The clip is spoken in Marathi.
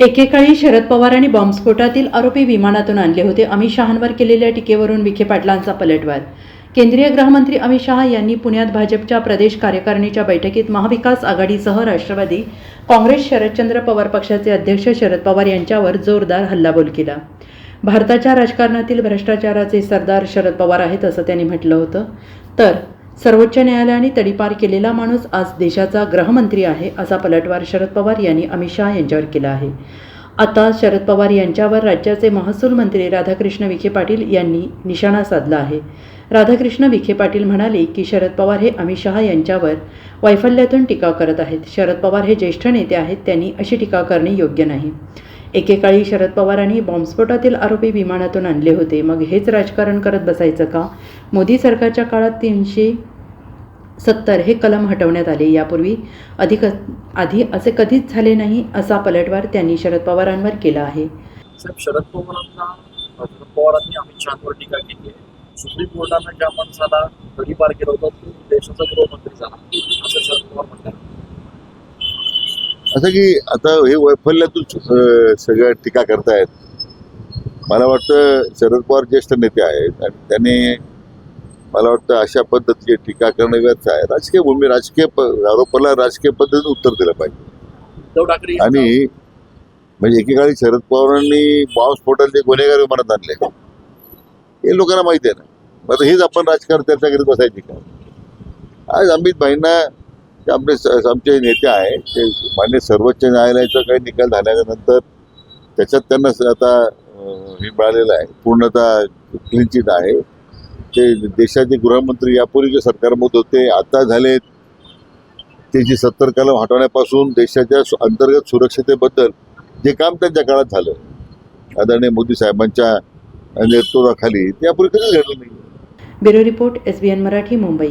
एकेकाळी शरद पवार आणि बॉम्बस्फोटातील आरोपी विमानातून आणले होते. अमित शहांवर केलेल्या टीकेवरून विखे पाटलांचा पलटवार. केंद्रीय गृहमंत्री अमित शहा यांनी पुण्यात भाजपच्या प्रदेश कार्यकारिणीच्या बैठकीत महाविकास आघाडीसह राष्ट्रवादी काँग्रेस शरदचंद्र पवार पक्षाचे अध्यक्ष शरद पवार यांच्यावर जोरदार हल्लाबोल केला. भारताच्या राजकारणातील भ्रष्टाचाराचे सरदार शरद पवार आहेत असं त्यांनी म्हटलं होतं. तर सर्वोच्च न्यायालयाने तडीपार केलेला माणूस आज देशाचा गृहमंत्री आहे असा पलटवार शरद पवार यांनी अमित शहा यांच्यावर केला आहे. आता शरद पवार यांच्यावर राज्याचे महसूल मंत्री राधाकृष्ण विखे पाटील यांनी निशाणा साधला आहे. राधाकृष्ण विखे पाटील म्हणाले की शरद पवार हे अमित शहा यांच्यावर वैफल्यातून टीका करत आहेत. शरद पवार हे ज्येष्ठ नेते आहेत त्यांनी अशी टीका करणे योग्य नाही. एकेकाळी शरद पवारांनी बॉम्बस्फोटातील आरोपी विमानातून आणले होते. मग हेच राजकारण करत बसायचं का? मोदी सरकारच्या काळात तीनशे सत्तर हे कलम हटवण्यात आले. यापूर्वी अधिक आधी असे कधीच झाले नाही असा पलटवार त्यांनी शरद पवारांवर केला आहे. शरद पवारांना शरद पवारांनी अमित शहावर टीका केली आहे. सुप्रीम कोर्टानं ज्या माणसाला तडीपार केलं होतं तो देशाचा गृहमंत्री झाला. असं शरद पवार म्हणतात. असं की आता हे वैफल्यातून सगळ्या टीका करतायत. मला वाटतं शरद पवार ज्येष्ठ नेते आहेत आणि त्यांनी मला वाटतं अशा पद्धतीची टीका करणं व्यर्थ आहे. राजकीय भूमी राजकीय आरोपाला राजकीय पद्धतीने उत्तर दिलं पाहिजे. आणि म्हणजे एकेकाळी शरद पवारांनी बॉम्बस्फोटाचे गुन्हेगार विमानात आणले. हे लोकांना माहिती आहे ना. मग हेच आपण राजकारण चर्चा करीत बसायची का? आज अमित भाईंना आपले आमचे नेते आहे ते मान्य सर्वोच्च न्यायालयाचा काही निकाल झाल्याच्यानंतर त्याच्यात त्यांना आता हे मिळालेलं आहे. पूर्णतः क्लीन चिट आहे. ते देशाचे गृहमंत्री यापूर्वीचे सरकारमध्ये होते आता झाले त्याची सत्तर कलम हटवण्यापासून देशाच्या अंतर्गत सुरक्षतेबद्दल जे काम त्यांच्या काळात झालं आदरणीय मोदी साहेबांच्या नेतृत्वाखाली ते यापूर्वी कधीच घडलं नाही bureau report S B N Marathi Mumbai.